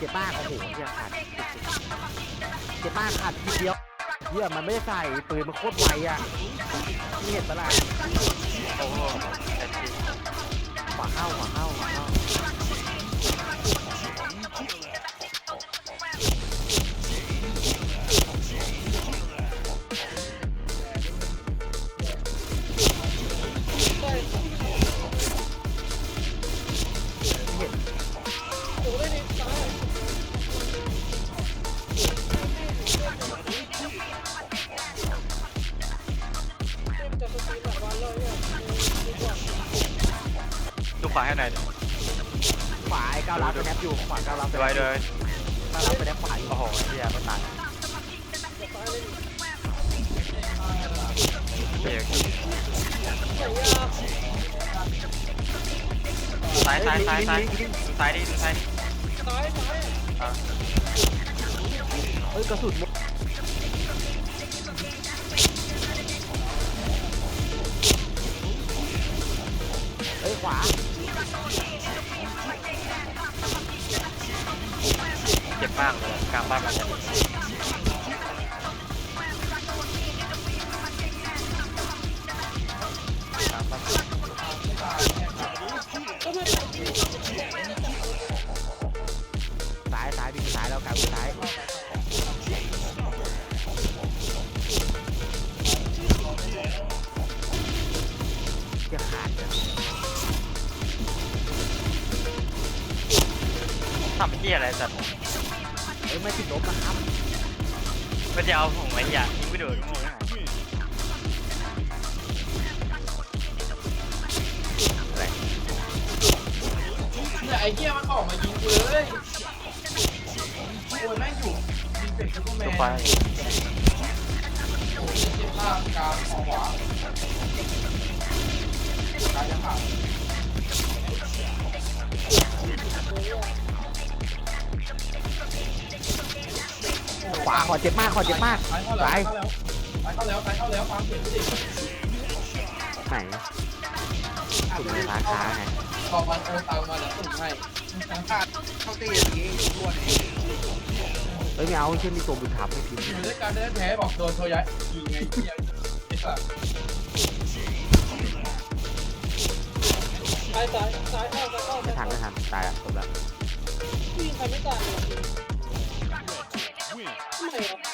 เจ็บมากโอ้โหเฮียขาดเจ็บมาขาดทีเดียวเฮียมันไม่ได้ใส่ปืนมันโคตรไวอะนี่เห็นปะล่ะโอ้โห ดูขวาให้หน่อยขวาไอ้ก้าวรับไปแนบอยู่ขวาก้าวรับไปด้วยด้วยก้าวรับไปแนบขวาอยู่โอ้โหเฮียไม่ตายโอเคโอเคซ้ายซ้ายซ้ายซ้ายดูซ้ายดิดูซ้ายดิอะเฮ้ยกระสุนหมด ขวาเจ็บมากเลยกลางบ้านมันจะกลางบ้ายซ้ายวิ่งซ้ายแล้วกลางวิ่งซ้าย ทำเฮียอะไรสัตว์เฮ้ยไม่ติดลบนะครับมันจะเอาผมไว้อย่ายิงไปโดนงูนะเนี่ยไอ้เหี้ยมันออกมายิงกูเลยโอ้ยแม่งอยู่ยิงเสร็จก็แมดูนไฟโอ้ยเจ็บมากกลาง วาขอเจ็บมากขอเจ็บมากซ้ายเข้าแล้วซ้ายเข้าแล้วซ้ายเข้าแล้วซ้ายเข้าแล้วฟังเสียงไม่ดิไหนสุดในร้านค้าไงตอบมันโอนตังมาแล้วส่งให้เขาตีอย่างนี้รวดเฮ้ยไม่เอาเช่นมีตัวบุญธรรมไม่พิมพ์อยู่ด้วยกันได้แท้บอกโดนโชยัยยิงไงเหี้ยไอ้สัสซ้ายซ้ายซ้ายเข้าซ้ายเข้าไม่ทันไม่ทันตายละจบละยิงใครไม่ตายเลย 你